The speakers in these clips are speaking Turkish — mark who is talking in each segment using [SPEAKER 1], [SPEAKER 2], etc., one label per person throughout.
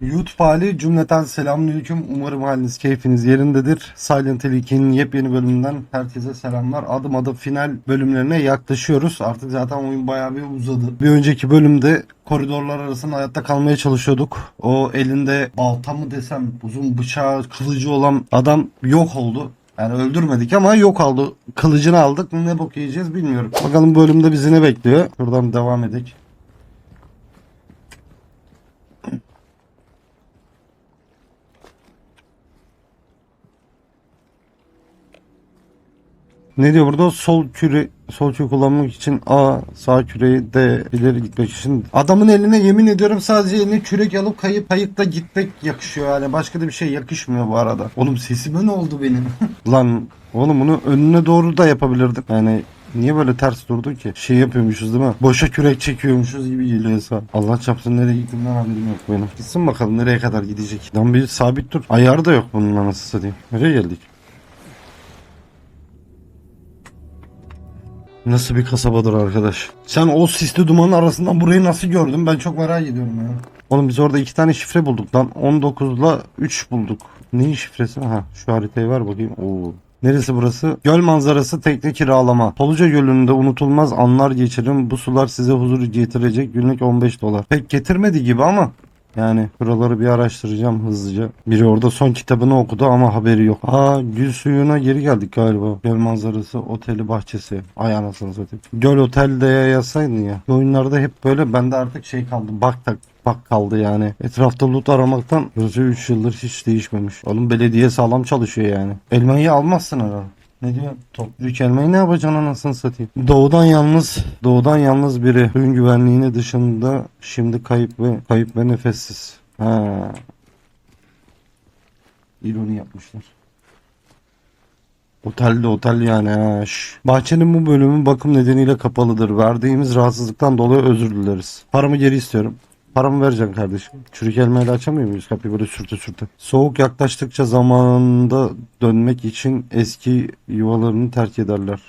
[SPEAKER 1] YouTube hali cümleten selamünaleyküm. Umarım haliniz keyfiniz yerindedir. Silent Hill 2'nin yepyeni bölümünden herkese selamlar. Adım adım final bölümlerine yaklaşıyoruz. Artık zaten oyun bayağı bir uzadı. Bir önceki bölümde koridorlar arasında hayatta kalmaya çalışıyorduk. O elinde balta mı desem uzun bıçağı kılıcı olan adam yok oldu. Yani öldürmedik ama yok oldu. Kılıcını aldık. Ne bok yiyeceğiz bilmiyorum. Bakalım bölümde bizi ne bekliyor. Buradan devam edelim. Ne diyor burada? Sol küre sol küre kullanmak için A, sağ küreyi D ileri gitmek için. Adamın eline yemin ediyorum sadece eline kürek alıp kayıp kayıkta gitmek yakışıyor yani. Başka da bir şey yakışmıyor bu arada. Oğlum sesime ne oldu benim? Lan oğlum bunu önüne doğru da yapabilirdim. Yani Niye böyle ters durdu ki? Şey yapıyormuşuz değil mi? Boşa kürek çekiyormuşuz gibi geliyor hesap. Allah çapsın nereye gittiğimden haberim yok benim. Gitsin bakalım nereye kadar gidecek. Lan bir sabit dur. Ayarı da yok bunun anası satayım. Nereye geldik? Nasıl bir kasabadır arkadaş? Sen o sisli dumanın arasından burayı nasıl gördün? Ben çok merak ediyorum ya. Oğlum biz orada iki tane şifre bulduk lan. 19'la 3 bulduk. Neyin şifresi? Ha şu haritayı ver bakayım. Oo. Neresi burası? Göl manzarası tekne kiralama. Toluca Gölü'nde unutulmaz anlar geçirin. Bu sular size huzur getirecek. Günlük 15 dolar. Pek getirmedi gibi ama yani buraları bir araştıracağım hızlıca. Biri orada son kitabını okudu ama haberi yok. Aa gül suyuna geri geldik galiba. Göl manzarası, oteli, bahçesi. Ay anasını satayım. Göl otelde yazsaydın ya. Oyunlarda hep böyle bende artık şey kaldı. Bak tak bak kaldı yani. Etrafta loot aramaktan burası 3 yıldır hiç değişmemiş. Oğlum belediye sağlam çalışıyor yani. Elmayı almazsın herhalde. Ne diyor? Toplu elmayı ne yapacaksın anasını satayım. Doğudan yalnız, doğudan yalnız biri. Suyun güvenliğini dışında şimdi kayıp ve kayıp ve nefessiz. Ha. İroni yapmışlar. Otelde otel yani ha. şş. Bahçenin bu bölümü bakım nedeniyle kapalıdır. Verdiğimiz rahatsızlıktan dolayı özür dileriz. Paramı geri istiyorum. Paramı vereceksin kardeşim. Çürük elmayla açamıyor muyuz kapıyı böyle sürte sürte? Soğuk yaklaştıkça zamanında dönmek için eski yuvalarını terk ederler.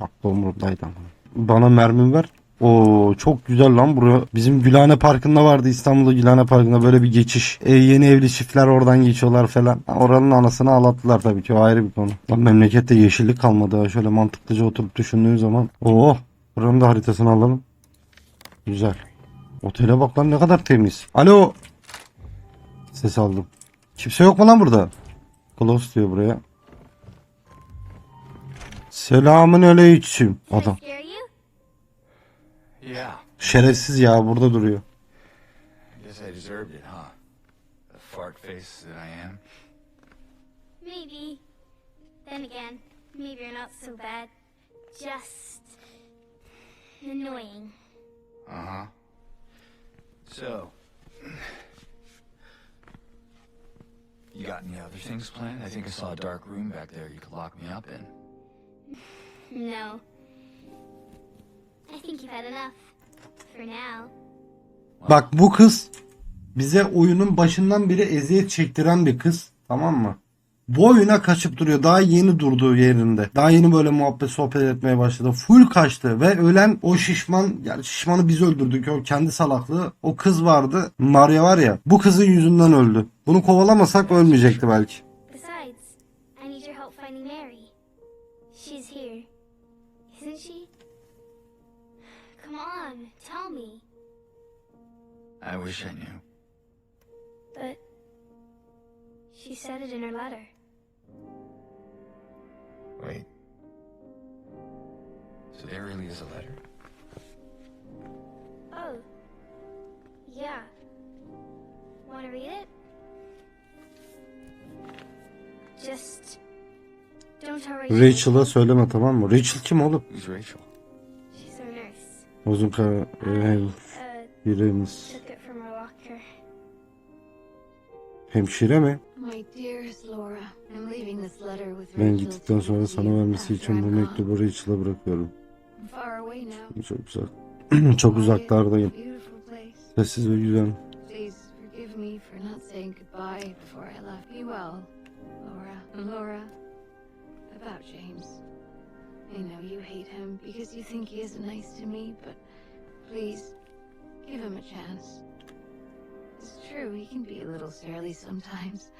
[SPEAKER 1] Aklı umurumdaydı ama. Bana mermim ver. Oo çok güzel lan bura. Bizim Gülhane Parkı'nda vardı İstanbul'da Gülhane Parkı'nda böyle bir geçiş. E, yeni evli çiftler oradan geçiyorlar falan. Oranın anasını ağlattılar tabii ki o ayrı bir konu. Lan memlekette yeşillik kalmadı. Şöyle mantıklıca oturup düşündüğün zaman. Oo buranın da haritasını alalım. Güzel. Otele bak lan ne kadar temiz. Alo. Ses aldım. Kimse yok mu lan burada? Close diyor buraya. Selamın aleyküm. Adam. Şerefsiz ya burada duruyor.
[SPEAKER 2] Maybe. Then again, maybe you're not so bad. Just annoying.
[SPEAKER 3] Uh huh. So, you got any other things planned? I think I saw a dark room back there you could lock me up in.
[SPEAKER 2] No. I think you've had enough. For now.
[SPEAKER 1] Bak bu kız bize oyunun başından beri eziyet çektiren bir kız. Tamam mı? Bu oyuna kaçıp duruyor. Daha yeni durduğu yerinde. Daha yeni böyle muhabbet sohbet etmeye başladı. Full kaçtı ve ölen o şişman yani şişmanı biz öldürdük. O kendi salaklığı. O kız vardı. Maria var ya. Bu kızın yüzünden öldü. Bunu kovalamasak ölmeyecekti belki.
[SPEAKER 2] Besides, I need your help finding Mary. She's here. Isn't she? Come on, tell me.
[SPEAKER 3] I wish I knew.
[SPEAKER 2] But she said it in her letter.
[SPEAKER 3] Wait. So there really is a letter?
[SPEAKER 2] Oh. Yeah. Want to read it? Just don't tell Rachel.
[SPEAKER 1] Rachel'a söyleme tamam mı? Rachel kim oğlum?
[SPEAKER 3] Who's Rachel?
[SPEAKER 2] She's our nurse.
[SPEAKER 1] Uzun kara
[SPEAKER 2] I
[SPEAKER 4] letter with
[SPEAKER 1] Ben gittikten sonra sana vermesi için bu mektubu Rachel'a bırakıyorum. Çok uzak. Çok uzaklardayım. Sessiz ve güzel.
[SPEAKER 4] About James. I know you hate him because you think he isn't nice to me, but please give him a chance. It's true, he can be a little surly sometimes,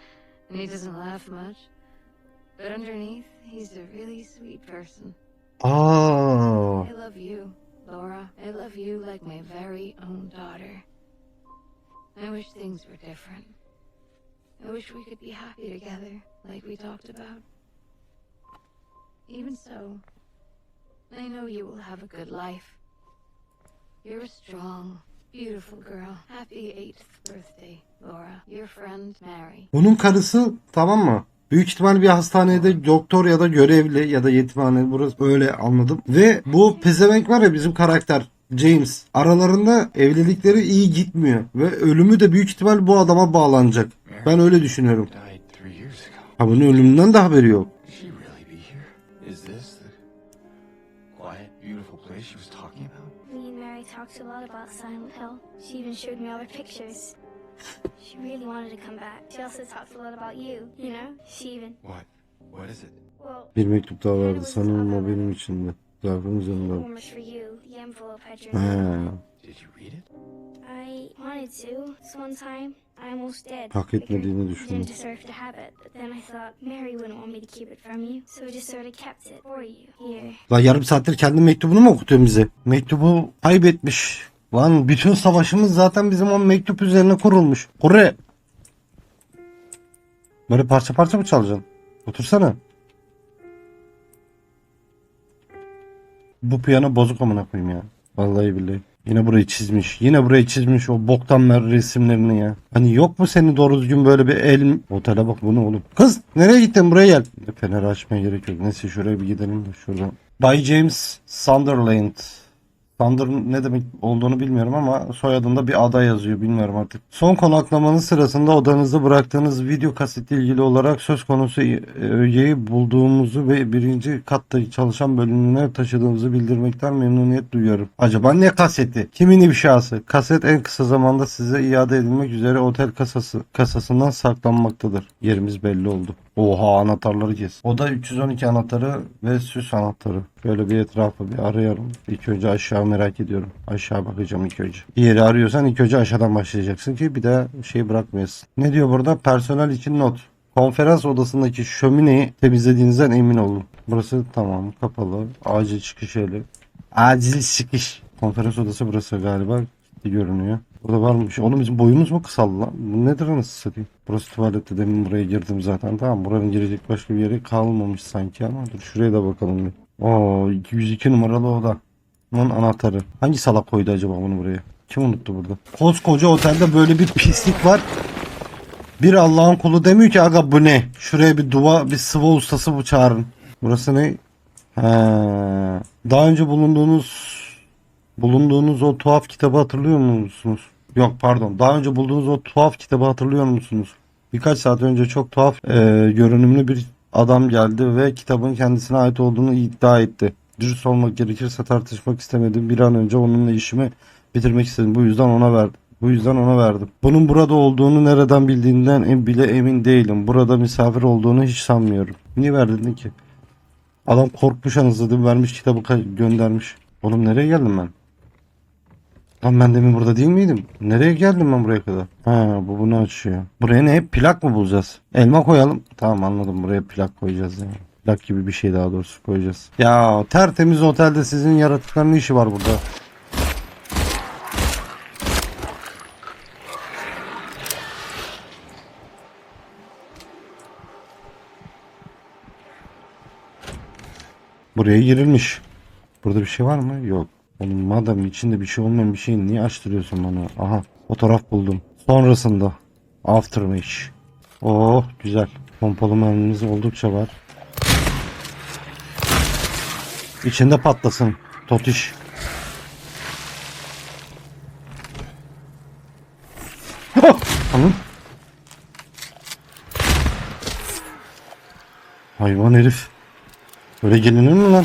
[SPEAKER 4] and he doesn't laugh much. But underneath, he's a really sweet person.
[SPEAKER 1] Oh.
[SPEAKER 4] I love you, Laura. I love you like my very own daughter. I wish things were different. I wish we could be happy together, like we talked about. Even so, I know you will have a good life. You're a strong, beautiful girl. Happy 8th birthday, Laura. Your friend, Mary.
[SPEAKER 1] bunun karısı tamam mı? Büyük ihtimal bir hastanede doktor ya da görevli ya da yetimhane burası öyle anladım. Ve bu pezevenk var ya bizim karakter James. Aralarında evlilikleri iyi gitmiyor. Ve ölümü de büyük ihtimal bu adama bağlanacak. Ben öyle düşünüyorum. Bunun ölümünden de haberi yok.
[SPEAKER 3] About
[SPEAKER 2] Silent Hill. She even showed me all her pictures. She really wanted to come back. She also talked a lot about you, you know? She even,
[SPEAKER 3] What? What is it?
[SPEAKER 2] well,
[SPEAKER 1] Bir mektup daha vardı. Sanırım o benim içindi. Zarfın üzerinde.
[SPEAKER 2] one was for you. The envelope had your
[SPEAKER 1] He.
[SPEAKER 2] name.
[SPEAKER 3] Did you read it?
[SPEAKER 2] I wanted to. This one time, I almost did.
[SPEAKER 1] Hak etmediğini
[SPEAKER 2] Figured
[SPEAKER 1] düşündüm.
[SPEAKER 2] You didn't deserve to have it, but then I thought Mary wouldn't want me to keep it from you, so I just sort of kept it for you. Here.
[SPEAKER 1] Lan yarım saattir kendi mektubunu mu okutuyorsun bize? Mektubu kaybetmiş. Lan bütün savaşımız zaten bizim o mektup üzerine kurulmuş. Kure. Böyle parça parça mı çalacaksın? Otursana. Bu piyano bozuk amına koyayım ya. Vallahi billahi. Yine burayı çizmiş. Yine burayı çizmiş o boktan mer resimlerini ya. Hani yok mu senin doğru düzgün böyle bir el... Otele bak bu ne oğlum. Kız nereye gittin buraya gel. Feneri açmaya gerek yok. Neyse şuraya bir gidelim de şuradan. Bay James Sunderland. Thunder ne demek olduğunu bilmiyorum ama soyadında bir ada yazıyor bilmiyorum artık. Son konaklamanın sırasında odanızda bıraktığınız video kasetle ilgili olarak söz konusu ögeyi bulduğumuzu ve birinci katta çalışan bölümüne taşıdığımızı bildirmekten memnuniyet duyuyorum. Acaba ne kaseti? Kimin ifşası? Kaset en kısa zamanda size iade edilmek üzere otel kasası kasasından saklanmaktadır. Yerimiz belli oldu. Oha anahtarları kes. Oda 312 anahtarı ve süs anahtarı. Böyle bir etrafı bir arayalım. İlk önce aşağı merak ediyorum. Aşağı bakacağım ilk önce. Bir yeri arıyorsan ilk önce aşağıdan başlayacaksın ki bir daha şey bırakmayasın. Ne diyor burada? Personel için not. Konferans odasındaki şömineyi temizlediğinizden emin olun. Burası tamam kapalı. Acil çıkış yeri. Acil çıkış. Konferans odası burası galiba. Görünüyor. Burada varmış. Oğlum bizim boyumuz mu kısaldı lan? Bu nedir anasını satayım? Burası tuvalette demin buraya girdim zaten. Tamam buranın girecek başka bir yeri kalmamış sanki ama dur şuraya da bakalım bir. Oo 202 numaralı oda. Bunun anahtarı. Hangi salak koydu acaba bunu buraya? Kim unuttu burada? Koskoca otelde böyle bir pislik var. Bir Allah'ın kulu demiyor ki aga bu ne? Şuraya bir duva bir sıvı ustası bu çağırın. Burası ne? He. Daha önce bulunduğunuz bulunduğunuz o tuhaf kitabı hatırlıyor musunuz? Yok pardon. Daha önce bulduğunuz o tuhaf kitabı hatırlıyor musunuz? Birkaç saat önce çok tuhaf e, görünümlü bir adam geldi ve kitabın kendisine ait olduğunu iddia etti. Dürüst olmak gerekirse tartışmak istemedim. Bir an önce onunla işimi bitirmek istedim. Bu yüzden ona verdim. Bu yüzden ona verdim. Bunun burada olduğunu nereden bildiğinden bile emin değilim. Burada misafir olduğunu hiç sanmıyorum. Niye verdin ki? Adam korkmuş anasını vermiş kitabı göndermiş. Oğlum nereye geldim ben? Lan ben demin burada değil miydim? Nereye geldim ben buraya kadar? Ha bu bunu açıyor. Buraya ne? Plak mı bulacağız? Elma koyalım. Tamam anladım buraya plak koyacağız yani. Plak gibi bir şey daha doğrusu koyacağız. Ya tertemiz otelde sizin yaratıkların işi var burada? Buraya girilmiş. Burada bir şey var mı? Yok. Oğlum madem içinde bir şey olmayan bir şeyi niye açtırıyorsun bana? Aha fotoğraf buldum. Sonrasında Aftermath. Oh güzel. Pompalı mermimiz oldukça var. İçinde patlasın. Totiş. Ah! Anam. Hayvan herif. Böyle gelinir mi lan?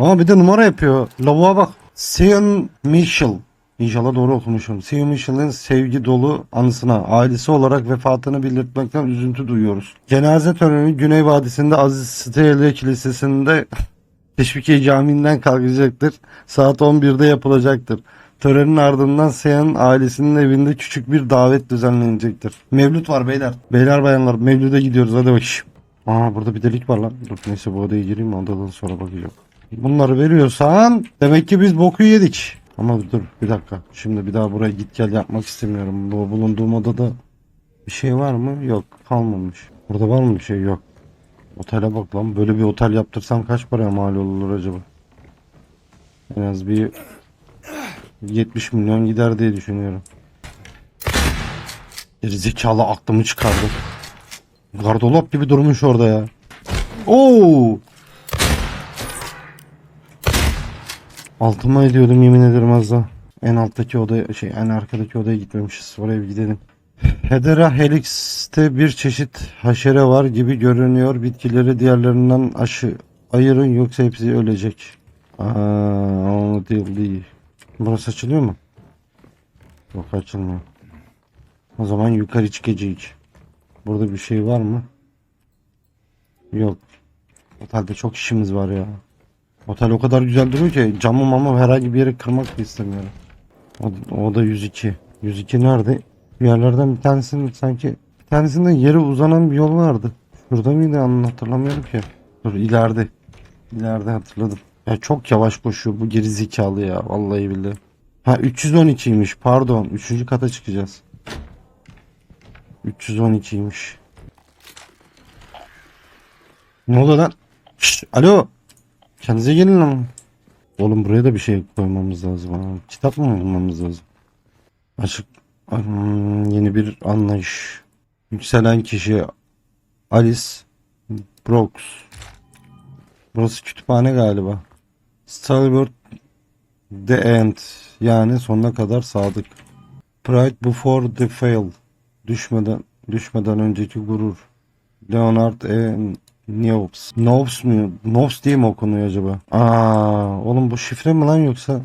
[SPEAKER 1] Aa bir de numara yapıyor. Lavuğa bak. Sion Mitchell. İnşallah doğru okumuşum. Sion Mitchell'in sevgi dolu anısına ailesi olarak vefatını belirtmekten üzüntü duyuyoruz. Cenaze töreni Güney Vadisi'nde Aziz Steyli Kilisesi'nde Teşvikiye Camii'nden kalkacaktır. Saat 11'de yapılacaktır. Törenin ardından Seyhan ailesinin evinde küçük bir davet düzenlenecektir. Mevlüt var beyler. Beyler bayanlar Mevlüt'e gidiyoruz hadi bakayım. Aa burada bir delik var lan. Dur neyse bu odaya gireyim odadan sonra bakacağım. Bunları veriyorsan demek ki biz boku yedik. Ama dur bir dakika. Şimdi bir daha buraya git gel yapmak istemiyorum. Bu bulunduğum odada bir şey var mı? Yok kalmamış. Burada var mı bir şey? Yok. Otele bak lan. Böyle bir otel yaptırsam kaç paraya mal olur acaba? En az bir 70 milyon gider diye düşünüyorum. Gerizekalı aklımı çıkardı. Gardolap gibi durmuş orada ya. Oo! Altıma ediyordum yemin ederim az daha. En alttaki odaya şey en arkadaki odaya gitmemişiz. Oraya bir gidelim. Hedera helix'te bir çeşit haşere var gibi görünüyor. Bitkileri diğerlerinden aşı ayırın yoksa hepsi ölecek. Aa, onu değil değil. Burası açılıyor mu? Yok açılmıyor. O zaman yukarı çıkacağız. Burada bir şey var mı? Yok. Otelde çok işimiz var ya. Otel o kadar güzel duruyor ki camı mamı herhangi bir yere kırmak da istemiyorum. O, o da 102. 102 nerede? Bir yerlerden bir tanesinin sanki bir tanesinde yere uzanan bir yol vardı. Şurada mıydı hatırlamıyorum ki. Dur ileride. İleride hatırladım. Ya çok yavaş koşuyor bu geri zekalı ya vallahi billahi. Ha 312'ymiş pardon. Üçüncü kata çıkacağız. 312'ymiş. Ne oluyor lan? Şşt, alo. Kendinize gelin lan. Oğlum buraya da bir şey koymamız lazım. Ha. Kitap mı bulmamız lazım? Açık. Yeni bir anlayış. Yükselen kişi Alice Brooks. Burası kütüphane galiba. Stalwart The End. Yani sonuna kadar sadık. Pride Before the Fail. Düşmeden düşmeden önceki gurur. Leonard E. Neops. Nops mu? Nops diye mi okunuyor acaba? Aa, oğlum bu şifre mi lan yoksa?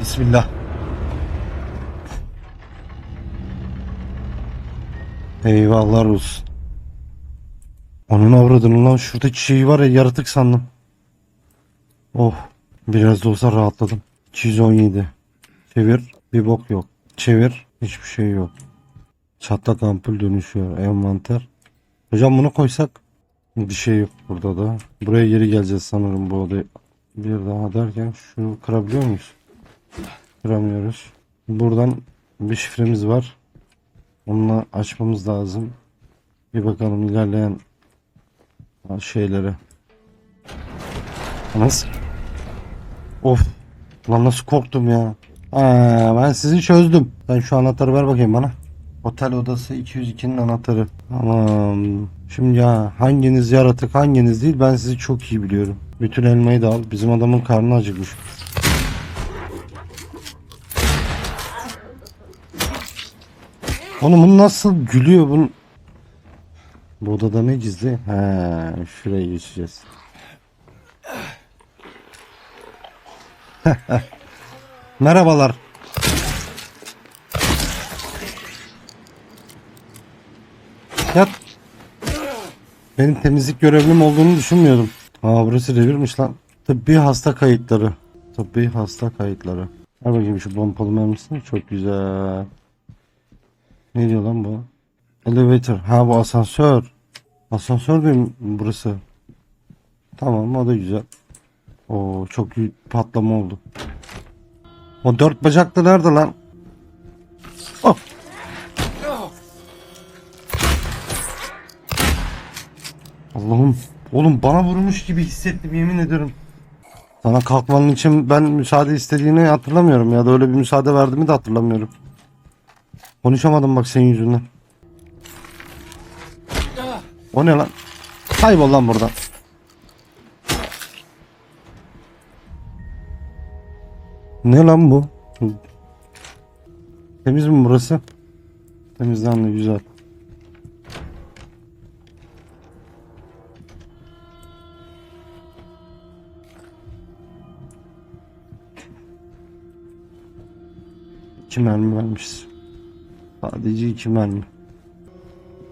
[SPEAKER 1] Bismillah. Eyvallah olsun. Onun avradını lan şurada şey var ya yaratık sandım. Oh biraz da olsa rahatladım. 217. Çevir bir bok yok. Çevir hiçbir şey yok. Çatlak ampul dönüşüyor. Envanter. Hocam bunu koysak bir şey yok burada da. Buraya geri geleceğiz sanırım bu odaya. Bir daha derken şunu kırabiliyor muyuz? Kıramıyoruz. Buradan bir şifremiz var. Onunla açmamız lazım. Bir bakalım ilerleyen şeylere. Nasıl? Of. Lan nasıl korktum ya. Aa, ben sizi çözdüm. Sen şu anahtarı ver bakayım bana. Otel odası 202'nin anahtarı. Tamam. Şimdi ya hanginiz yaratık hanginiz değil ben sizi çok iyi biliyorum. Bütün elmayı da al. Bizim adamın karnı acıkmış. Oğlum bu nasıl gülüyor bunun? Bu odada ne gizli? He, şuraya geçeceğiz. Merhabalar. Yat. Benim temizlik görevlim olduğunu düşünmüyordum. Aa burası revirmiş lan. Tıbbi hasta kayıtları. Tıbbi hasta kayıtları. Ver bakayım şu pompalı mermisini. Çok güzel. Ne diyor lan bu? Elevator. Ha bu asansör. Asansör mi burası? Tamam o da güzel. Oo çok büyük patlama oldu. O dört bacaklı nerede lan? Oh. Allah'ım. Oğlum bana vurmuş gibi hissettim yemin ederim. Sana kalkmanın için ben müsaade istediğini hatırlamıyorum ya da öyle bir müsaade verdiğimi de hatırlamıyorum. Konuşamadım bak senin yüzünden. O ne lan? Kaybol lan buradan. Ne lan bu? Temiz mi burası? Temizlendi güzel. Mermi vermişiz. Sadece iki mermi.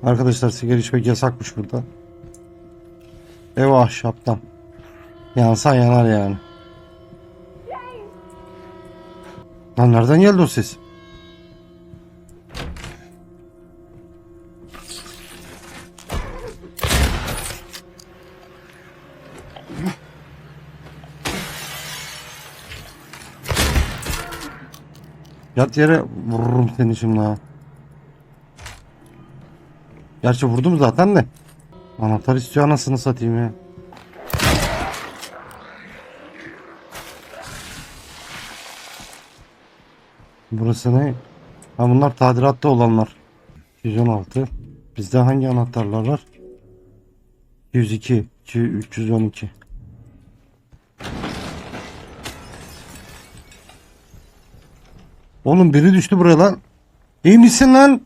[SPEAKER 1] Arkadaşlar sigara içmek yasakmış burada. Ev ahşaptan. Yansa yanar yani. Lan nereden geldi o ses? Yat yere vururum seni şimdi ha. Gerçi vurdum zaten de. Anahtar istiyor anasını satayım ya. Burası ne? Ha bunlar tadilatta olanlar. 216. Bizde hangi anahtarlar var? 102, 312. Oğlum biri düştü buraya lan. İyi misin lan?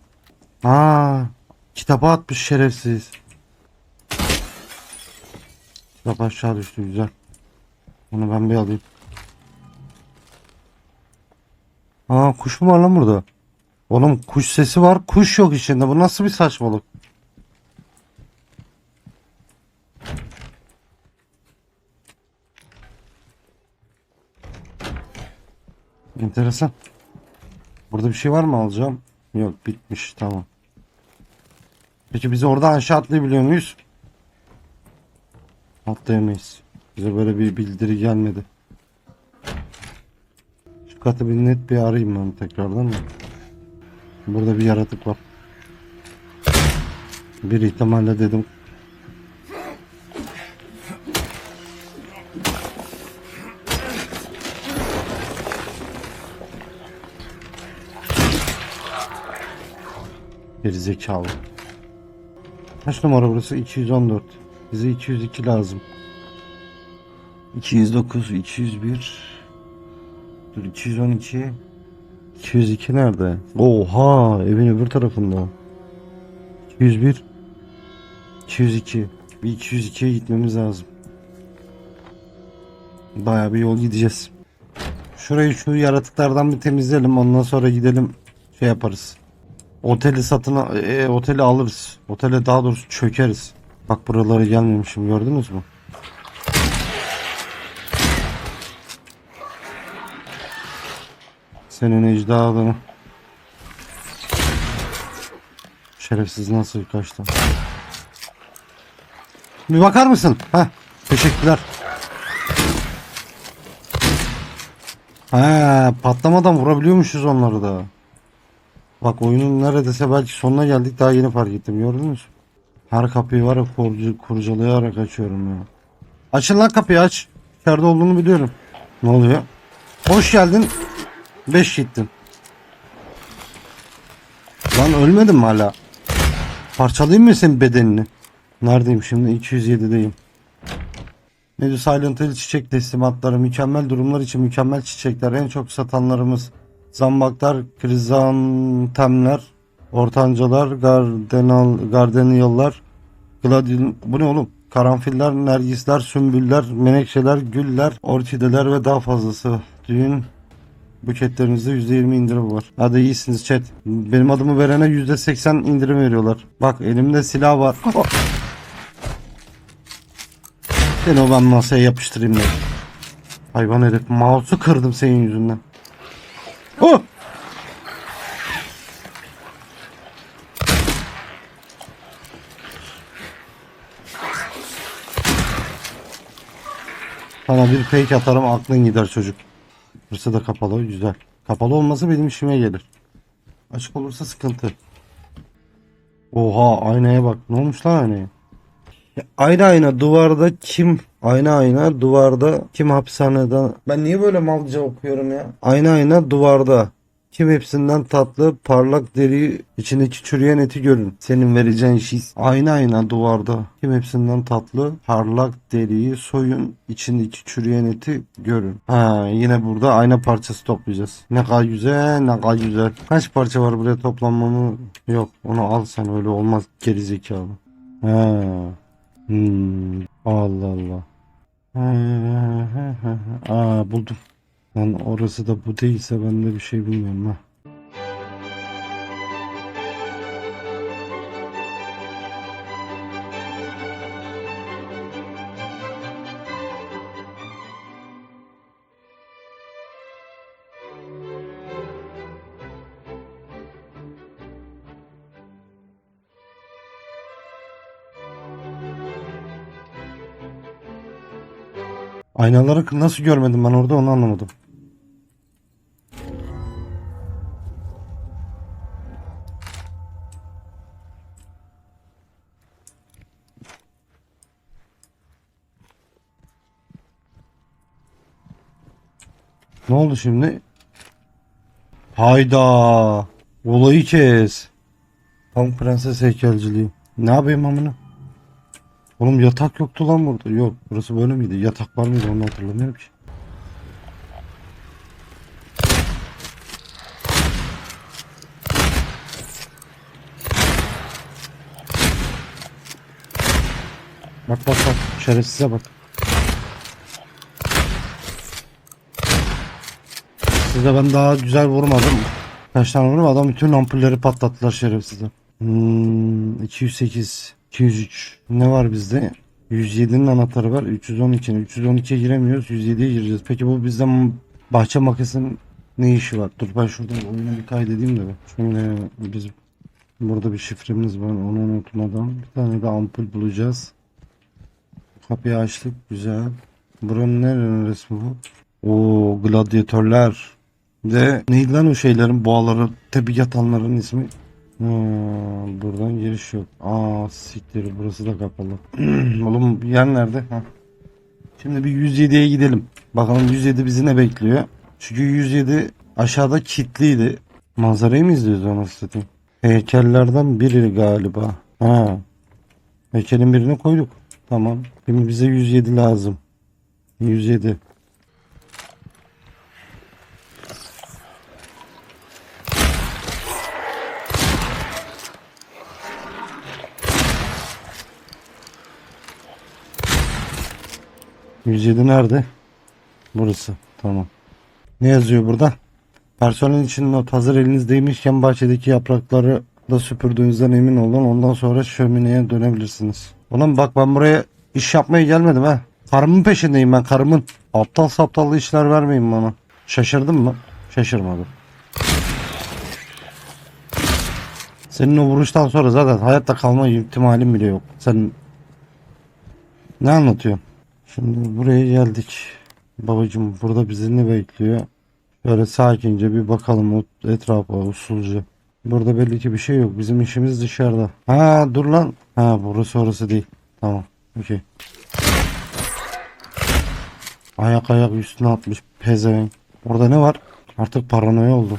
[SPEAKER 1] Aa, kitaba atmış şerefsiz. Kitap aşağı düştü güzel. Onu ben bir alayım. Aa kuş mu var lan burada? Oğlum kuş sesi var. Kuş yok içinde. Bu nasıl bir saçmalık? Enteresan. Burada bir şey var mı alacağım? Yok bitmiş tamam. Peki biz oradan aşağı atlayabiliyor muyuz? Atlayamayız. Bize böyle bir bildiri gelmedi. Şu katı bir net bir arayayım ben tekrardan da. Burada bir yaratık var. Bir ihtimalle dedim. Bir zekalı. Kaç numara burası? 214. Bize 202 lazım. 209, 201. Dur 212. 202 nerede? Oha evin öbür tarafında. 201. 202. Bir 202'ye gitmemiz lazım. Bayağı bir yol gideceğiz. Şurayı şu yaratıklardan bir temizleyelim. Ondan sonra gidelim şey yaparız. Oteli satın e, oteli alırız. Otele daha doğrusu çökeriz. Bak buralara gelmemişim gördünüz mü? Senin ecdadını. Şerefsiz nasıl kaçtı? Bir bakar mısın? Heh, teşekkürler. He, patlamadan vurabiliyormuşuz onları da. Bak oyunun neredeyse belki sonuna geldik daha yeni fark ettim gördünüz? Her kapıyı var ya kurcu, kurcalayarak açıyorum ya. Açın lan kapıyı aç. İçeride olduğunu biliyorum. Ne oluyor? Hoş geldin. 5 gittin. Lan ölmedin mi hala? Parçalayayım mı senin bedenini? Neredeyim şimdi? 207'deyim. Neydi Silent Hill çiçek teslimatları, mükemmel durumlar için mükemmel çiçekler, en çok satanlarımız, zambaklar, krizantemler, ortancalar, gardenal, gardeniyalar, gladiol, bu ne oğlum? Karanfiller, nergisler, sümbüller, menekşeler, güller, orkideler ve daha fazlası. Düğün buketlerinizde %20 indirim var. Hadi iyisiniz chat. Benim adımı verene %80 indirim veriyorlar. Bak elimde silah var. Oh. Seni ben masaya yapıştırayım dedim. Hayvan herif mouse'u kırdım senin yüzünden. Oh! Sana bir fake atarım aklın gider çocuk. Burası da kapalı güzel. Kapalı olması benim işime gelir. Açık olursa sıkıntı. Oha aynaya bak. Ne olmuş lan aynaya? Ya, Ayna ayna duvarda kim? Ayna ayna duvarda kim hapishanede? Ben niye böyle malca okuyorum ya? Ayna ayna duvarda. Kim hepsinden tatlı parlak deri içindeki çürüyen eti görün. Senin vereceğin şey. Ayna ayna duvarda. Kim hepsinden tatlı parlak deriyi soyun içindeki çürüyen eti görün. Ha yine burada ayna parçası toplayacağız. Ne kadar güzel ne kadar güzel. Kaç parça var buraya toplanmamı? Yok onu al sen öyle olmaz gerizekalı. Ha. Hmm. Allah Allah. Aa buldum. Lan orası da bu değilse ben de bir şey bilmiyorum ha. Aynaları nasıl görmedim ben orada onu anlamadım. Ne oldu şimdi? Hayda. Olayı kes. Pamuk Prenses heykelciliği. Ne yapayım amına? Oğlum yatak yoktu lan burada. Yok burası böyle miydi? Yatak var mıydı onu hatırlamıyorum ki. Bak bak bak şerefsize bak. Size ben daha güzel vurmadım. Kaç tane vurdum adam bütün ampulleri patlattılar şerefsizler. Hmm, 208, 203. Ne var bizde? 107'nin anahtarı var. 312'nin. 312'ye giremiyoruz. 107'ye gireceğiz. Peki bu bizden bahçe makasının ne işi var? Dur ben şuradan oyunu bir kaydedeyim de. Şöyle biz burada bir şifremiz var. Onu unutmadan. Bir tane de ampul bulacağız. Kapıyı açtık. Güzel. Buranın nerenin resmi bu? Oo gladyatörler. Ve neydi lan o şeylerin boğaları tepik atanların ismi? Hmm, buradan giriş yok. Aa siktir burası da kapalı. Oğlum yer nerede? Ha. Şimdi bir 107'ye gidelim. Bakalım 107 bizi ne bekliyor? Çünkü 107 aşağıda kilitliydi. Manzarayı mı izliyoruz onu satayım? Heykellerden biri galiba. Ha. Heykelin birini koyduk. Tamam. Şimdi bize 107 lazım. 107. ...107 nerede? Burası. Tamam. Ne yazıyor burada? Personel için not hazır elinizdeymişken bahçedeki yaprakları da süpürdüğünüzden emin olun. Ondan sonra şömineye dönebilirsiniz. Ulan bak ben buraya iş yapmaya gelmedim ha. Karımın peşindeyim ben karımın. Aptal saptallı işler vermeyin bana. Şaşırdın mı? Şaşırmadım. Senin o vuruştan sonra zaten hayatta kalma ihtimalim bile yok. Sen ne anlatıyorsun? Şimdi buraya geldik. Babacım burada bizi ne bekliyor? Böyle sakince bir bakalım etrafa usulca. Burada belli ki bir şey yok. Bizim işimiz dışarıda. Ha dur lan. Ha burası orası değil. Tamam. Okey. Ayak ayak üstüne atmış pezevenk. Orada ne var? Artık paranoya oldu.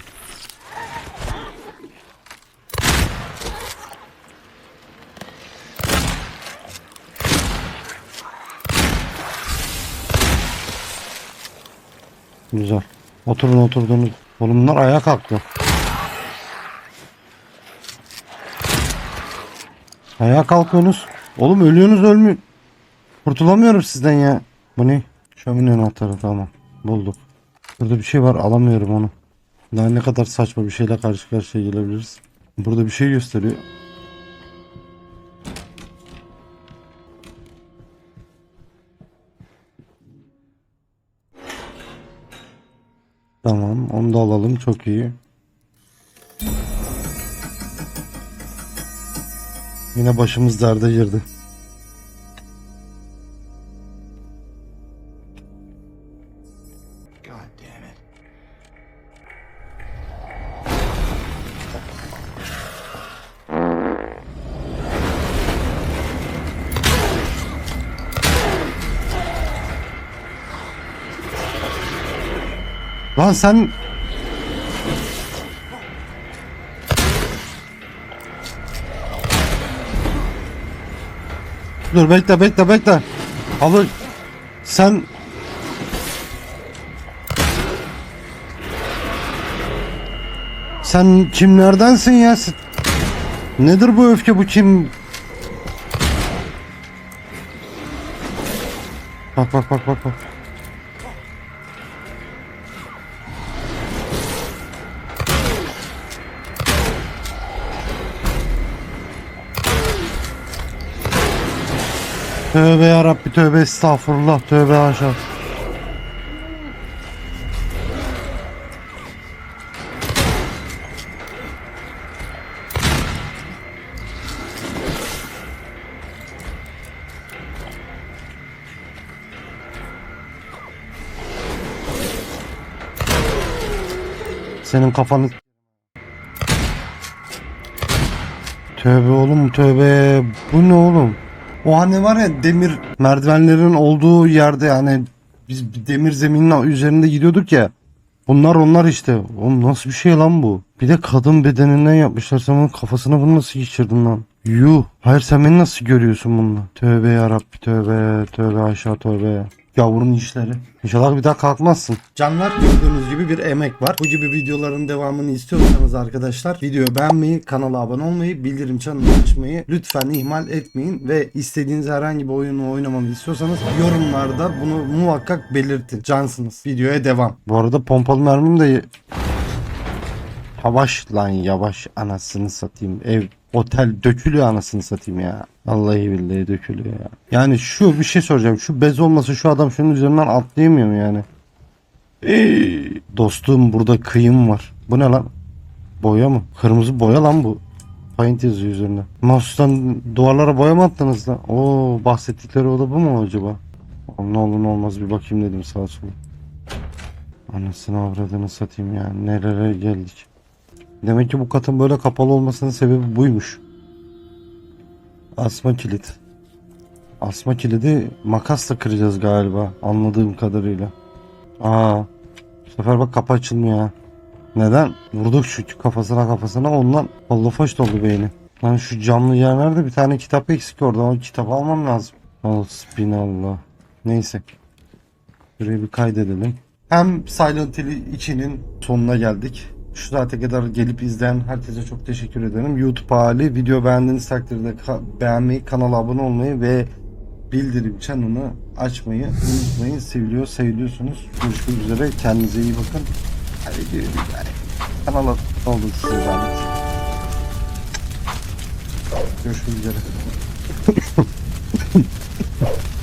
[SPEAKER 1] Güzel. Oturun oturduğunuz. Oğlum bunlar ayağa kalktı. Ayağa kalkıyorsunuz. Oğlum ölüyorsunuz ölmüyor. Kurtulamıyorum sizden ya. Bu ne? Şömine anahtarı tamam. Bulduk. Burada bir şey var alamıyorum onu. Daha ne kadar saçma bir şeyle karşı karşıya gelebiliriz. Burada bir şey gösteriyor. Tamam onu da alalım çok iyi. Yine başımız derde girdi. Lan sen Dur bekle bekle bekle. Halı sen Sen kimlerdensin ya? Nedir bu öfke bu kim? Bak bak bak bak bak. Tövbe yarabbi tövbe estağfurullah tövbe aşağı. Senin kafanı Tövbe oğlum tövbe. Bu ne oğlum? O hani var ya demir merdivenlerin olduğu yerde yani biz demir zeminin üzerinde gidiyorduk ya. Bunlar onlar işte. Oğlum nasıl bir şey lan bu? Bir de kadın bedeninden yapmışlar. Sen bunun kafasına bunu nasıl geçirdin lan? Yuh. Hayır sen beni nasıl görüyorsun bununla? Tövbe yarabbi tövbe. Tövbe aşağı tövbe. Yavrun işleri. İnşallah bir daha kalkmazsın. Canlar gördüğünüz gibi bir emek var. Bu gibi videoların devamını istiyorsanız arkadaşlar videoyu beğenmeyi, kanala abone olmayı, bildirim çanını açmayı lütfen ihmal etmeyin ve istediğiniz herhangi bir oyunu oynamamı istiyorsanız yorumlarda bunu muhakkak belirtin. Cansınız. Videoya devam. Bu arada pompalı mermim de Yavaş lan yavaş anasını satayım. Ev otel dökülüyor anasını satayım ya. Vallahi billahi dökülüyor ya. Yani şu bir şey soracağım. Şu bez olmasa şu adam şunun üzerinden atlayamıyor mu yani? Ey, dostum burada kıyım var. Bu ne lan? Boya mı? Kırmızı boya lan bu. Paint yazıyor üzerinde. Mouse'dan duvarlara boya mı attınız lan? Oo bahsettikleri oda bu mu acaba? Ne olur ne olmaz bir bakayım dedim sağa sola. Anasını avradını satayım ya. Nerelere geldik. Demek ki bu katın böyle kapalı olmasının sebebi buymuş. Asma kilit. Asma kilidi makasla kıracağız galiba anladığım kadarıyla. Aa, bu sefer bak kapı açılmıyor ha. Neden? Vurduk şu kafasına kafasına ondan kollofoş doldu beyni. Lan şu camlı yer nerede? Bir tane kitap eksik orada. O kitabı almam lazım. Hasbinallah. Neyse. Şurayı bir kaydedelim. Hem Silent Hill 2'nin sonuna geldik. Şu saate kadar gelip izleyen herkese çok teşekkür ederim. YouTube hali video beğendiğiniz takdirde ka- beğenmeyi, kanala abone olmayı ve bildirim çanını açmayı unutmayın. Seviliyor, seviliyorsunuz. Görüşmek üzere. Kendinize iyi bakın. Hadi görüşürüz. Kanala oldu size zahmet. Görüşmek üzere.